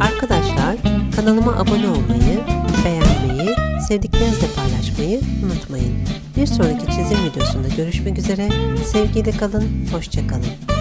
Arkadaşlar kanalıma abone olmayı, beğenmeyi, sevdiklerinizle paylaşmayı unutmayın. Bir sonraki çizim videosunda görüşmek üzere. Sevgiyle kalın, hoşçakalın.